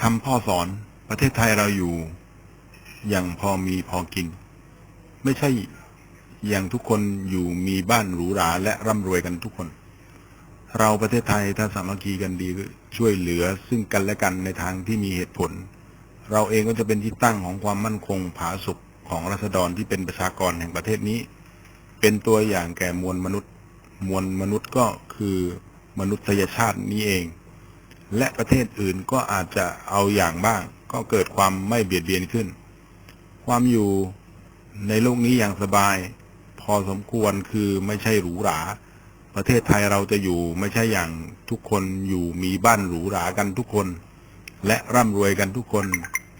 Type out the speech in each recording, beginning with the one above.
คำพ่อสอนประเทศไทยเราอยู่ อย่างพอมีพอกิน ไม่ใช่อย่างทุกคนอยู่มีบ้านหรูหราและร่ำรวยกันทุกคน เราประเทศไทยถ้าสามัคคีกันดีช่วยเหลือซึ่งกันและกันในทางที่มีเหตุผล เราเองก็จะเป็นที่ตั้งของความมั่นคงผาสุกของรัษฎรที่เป็นประชากรแห่งประเทศนี้ เป็นตัวอย่างแก่มวลมนุษย์ มวลมนุษย์ก็คือมนุษยชาตินี้เอง และประเทศอื่นก็อาจจะเอาอย่างบ้าง ก็เกิดความไม่เบียดเบียนขึ้น ความอยู่ในโลกนี้อย่างสบาย พอสมควรคือไม่ใช่หรูหรา ประเทศไทยเราจะอยู่ไม่ใช่อย่างทุกคนอยู่มีบ้านหรูหรากันทุกคน และร่ำรวยกันทุกคน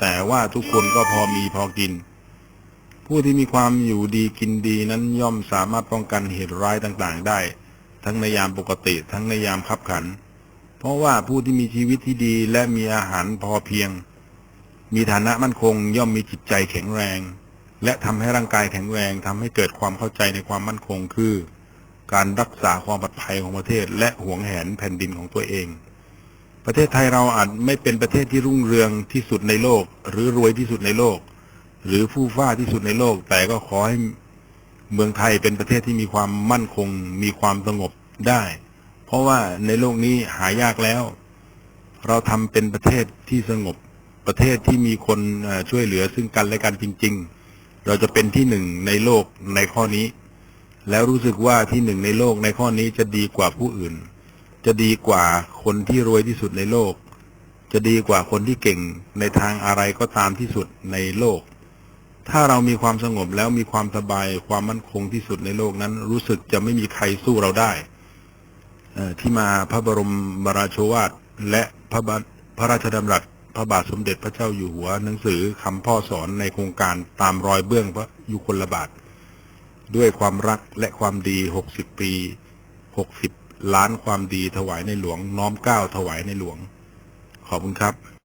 แต่ว่าทุกคนก็พอมีพอกิน ผู้ที่มีความอยู่ดีกินดีนั้นย่อมสามารถป้องกันเหตุร้ายต่างๆได้ ทั้งในยามปกติทั้งในยามขับขัน เพราะว่าผู้ที่มีชีวิตที่ดีและมีอาหารพอเพียง มีฐานะมั่นคงย่อมมีจิตใจแข็งแรง และทำให้ร่างกายแข็งแรงทำให้เกิดความเข้าใจในความมั่นคงคือ การรักษาความปลอดภัยของประเทศ และหวงแหนแผ่นดินของตัวเอง ประเทศไทยเราอาจไม่เป็นประเทศที่รุ่งเรืองที่สุดในโลก หรือรวยที่สุดในโลก หรือผู้ฟ้าที่สุดในโลก แต่ก็ขอให้เมืองไทยเป็นประเทศที่มีความมั่นคง มีความสงบได้ ราะว่าในโลกนี้หายากแล้ว เราทำเป็นประเทศที่สงบ ประเทศที่มีคนช่วยเหลือซึ่งกันและกันจริง ๆ เราจะเป็นที่หนึ่งในโลกในข้อนี้ แล้วรู้สึกว่าที่หนึ่งในโลกในข้อนี้จะดีกว่าผู้อื่น จะดีกว่าคนที่รวยที่สุดในโลก จะดีกว่าคนที่เก่งในทางอะไรก็ตามที่สุดในโลก ถ้าเรามีความสงบแล้วมีความสบายความมั่นคงที่สุดในโลกนั้น รู้สึกจะไม่มีใครสู้เราได้ ที่มาพระบรมราโชวาทและพระบพระราชดำรัสพระบาทสมเด็จพระเจ้าอยู่หัว หนังสือคำพ่อสอนในโครงการตามรอยเบื้องพระยุคลบาท ด้วยความรักและความดี 60 ปี 60 ล้านความดีถวายในหลวงน้อมเกล้าถวายในหลวง ขอบคุณครับ